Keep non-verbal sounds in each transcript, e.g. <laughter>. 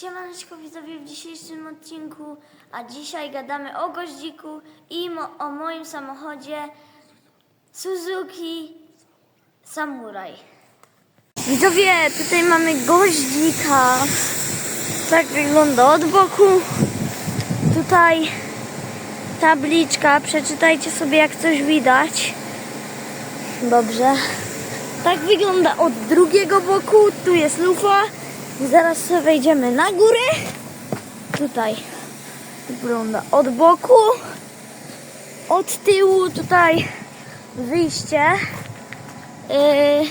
Siemaneczko widzowie w dzisiejszym odcinku, a dzisiaj gadamy o goździku i mo- o moim samochodzie Suzuki Samurai. Widzowie, tutaj mamy goździka. Tak wygląda od boku. Tutaj tabliczka, przeczytajcie sobie jak coś widać. Dobrze. Tak wygląda od drugiego boku. Tu jest lufa. Zaraz wejdziemy na górę. Tutaj wygląda od boku. Od tyłu tutaj wyjście. Yy,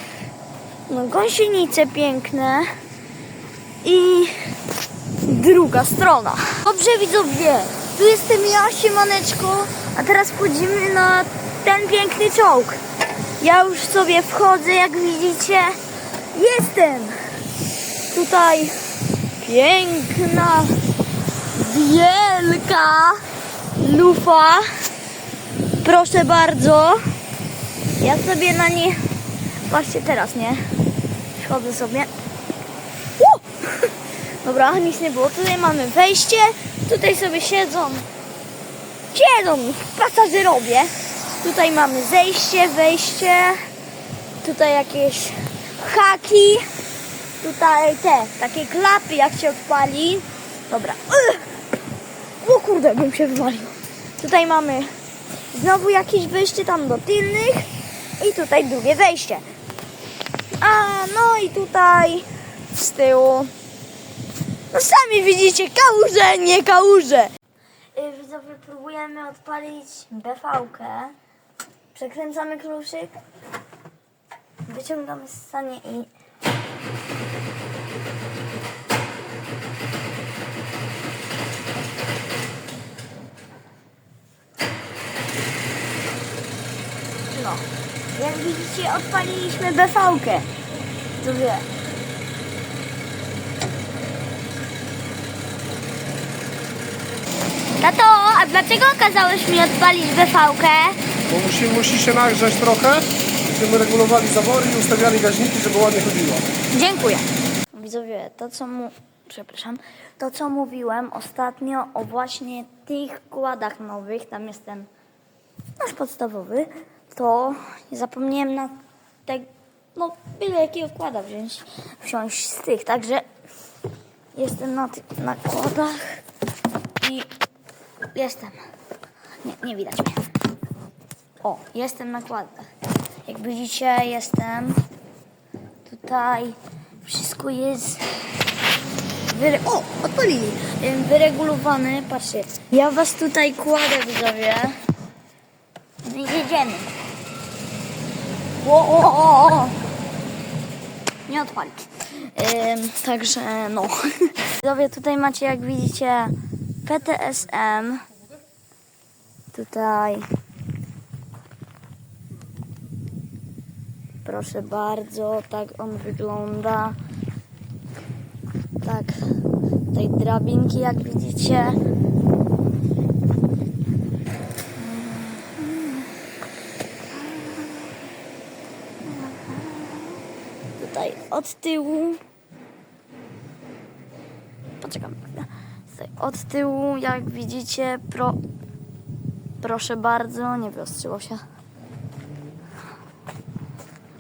no, gąsienice piękne. I druga strona. Dobrze widzowie, tu jestem ja, siemaneczko, a teraz wchodzimy na ten piękny czołg. Ja już sobie wchodzę, jak widzicie. Jestem! Tutaj piękna, wielka lufa. Proszę bardzo. Ja sobie na nie... Patrzcie teraz, nie? Wchodzę sobie. U! <laughs> Dobra, nic nie było. Tutaj mamy wejście. Tutaj sobie siedzą. Siedzą pasażerowie. Tutaj mamy zejście, wejście. Tutaj jakieś haki. Tutaj te, takie klapy jak się odpali. Dobra. O kurde, bym się wywalił. Tutaj mamy znowu jakieś wejście tam do tylnych. I tutaj drugie wejście. A no i tutaj z tyłu. No sami widzicie, kałuże, nie kałuże. Widzowie, próbujemy odpalić BV-kę. Przekręcamy kluczyk. Wyciągamy z sanie i... No. Widzicie, odpaliliśmy BV-kę. To wie. Tato, a dlaczego kazałeś mi odpalić BV-kę? Bo musi, musi się nagrzać trochę, żebyśmy regulowali zawory i ustawiali gaźniki, żeby ładnie chodziło. Dziękuję. Widzowie, to co mu... Przepraszam. To co mówiłem ostatnio o właśnie tych kładach nowych, tam jest ten nasz podstawowy, to zapomniałem na te... No, byle jakiego kłada wziąć, wziąć z tych, także jestem na tych nakładach i jestem. Nie, nie widać mnie. O, jestem na kładach. Jak widzicie, jestem tutaj. Wszystko jest wyre... O, odpalili. Ym, Wyregulowane. Patrzcie, ja was tutaj kładę, widzowie. Jedziemy. O, o, o, o. Nie odpali. Ym, także no. <laughs> Widzowie, tutaj macie, jak widzicie, PTSM. Tutaj. Proszę bardzo, tak on wygląda. Tak, tutaj drabinki, jak widzicie. Od tyłu. Poczekam. Od tyłu, jak widzicie, pro, proszę bardzo, nie wyostrzyło się.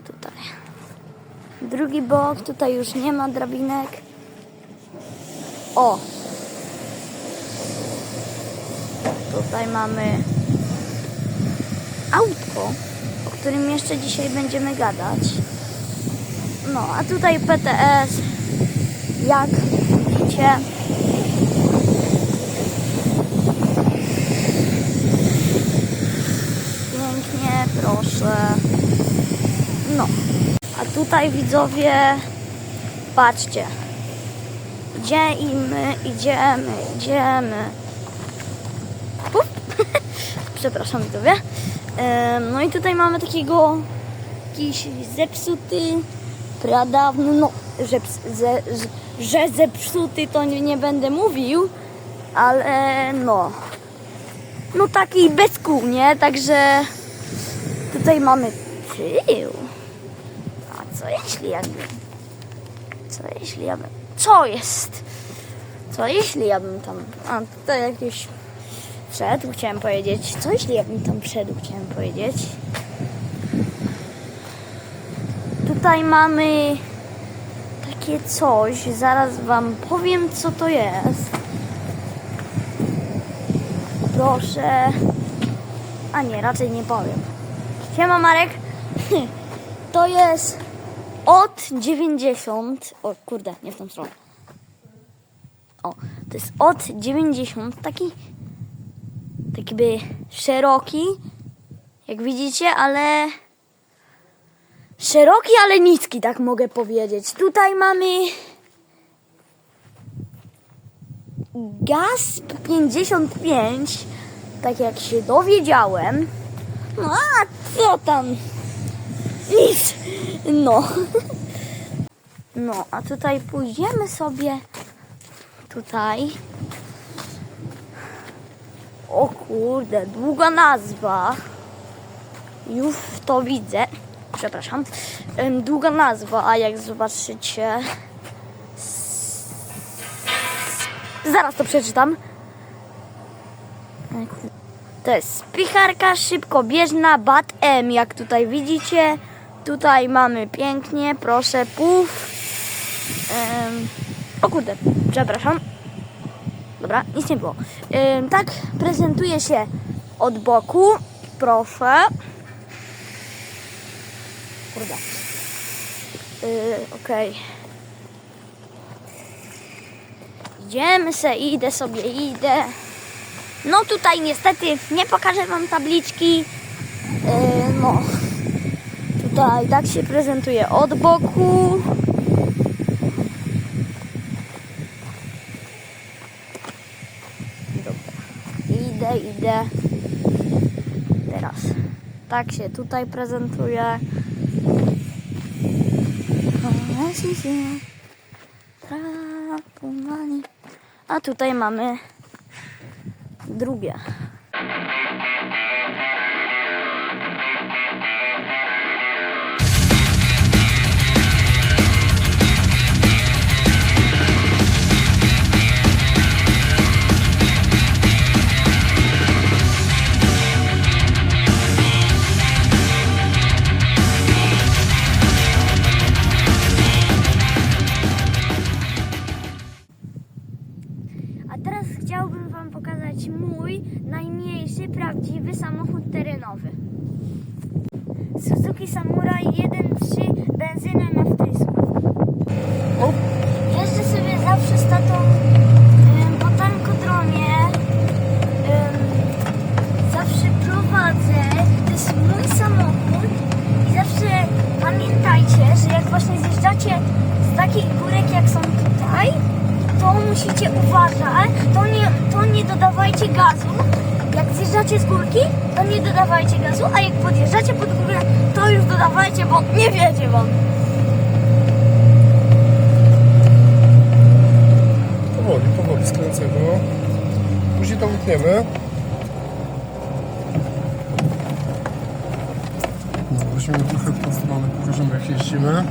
Tutaj. Drugi bok, tutaj już nie ma drabinek. O! Tutaj mamy autko, o którym jeszcze dzisiaj będziemy gadać. No, a tutaj PTS, jak widzicie. Pięknie, proszę. No. A tutaj widzowie, patrzcie. Gdzie i my idziemy, idziemy. Puf. <laughs> Przepraszam widzowie. No i tutaj mamy takiego jakiś zepsuty, pradawny, no, że, że, zepsuty to nie, nie będę mówił, ale no, no taki bez kół, nie? Także tutaj mamy tył. A co jeśli jakby... Co jeśli jakby... Co jest? Co jeśli ja bym tam... A, tutaj jakieś... Wszedł, chciałem powiedzieć. Co jeśli ja bym tam wszedł, chciałem powiedzieć. Tutaj mamy takie coś. Zaraz wam powiem, co to jest. Proszę. A nie, raczej nie powiem. Siema Marek. <laughs> To jest od 90. O kurde, nie w tą stronę. O, to jest od 90. Taki. Taki by szeroki. Jak widzicie, ale. Szeroki, ale niski, tak mogę powiedzieć. Tutaj mamy. GASP 55, tak jak się dowiedziałem. No a co tam? Nic. No. <laughs> No, a tutaj pójdziemy sobie tutaj. O kurde, długa nazwa. Już to widzę. Przepraszam. Długa nazwa, a jak zobaczycie. Zaraz to przeczytam. To jest spicharka szybkobieżna BAT M, jak tutaj widzicie. Tutaj mamy pięknie, proszę, puf. Em, o kurde, przepraszam. Dobra, nic nie było. Em, tak prezentuje się od boku. Proszę. Kurde. Yy, Okej. Idziemy se, idę sobie, idę. No tutaj niestety nie pokażę wam tabliczki. Yy, no. Tutaj tak się prezentuje od boku. Idę, idę. Teraz. Tak się tutaj prezentuje. A tutaj mamy drugie. Wam. powoli, powoli skręcę go. Później to utniemy. No, weźmiemy trochę tą stronę, pokażemy jak jeździmy.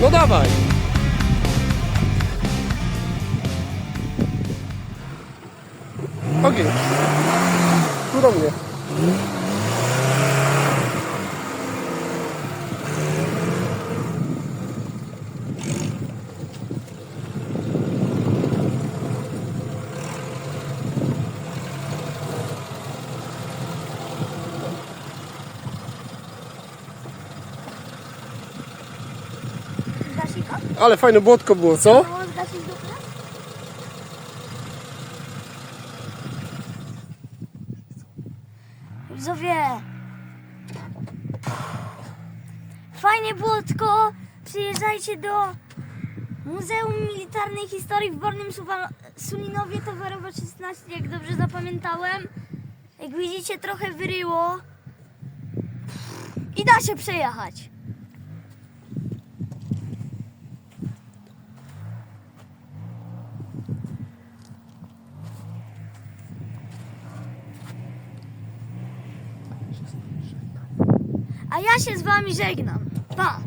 No dawaj! Ogień. Tu do mnie. Ale fajne błotko było, co? Widzowie! Fajnie Błotko! Przyjeżdżajcie do Muzeum Militarnej Historii w Bornym Sulinowie, Towarowo 16, jak dobrze zapamiętałem. Jak widzicie, trochę wyryło. I da się przejechać. A ja się z wami żegnam. Pa!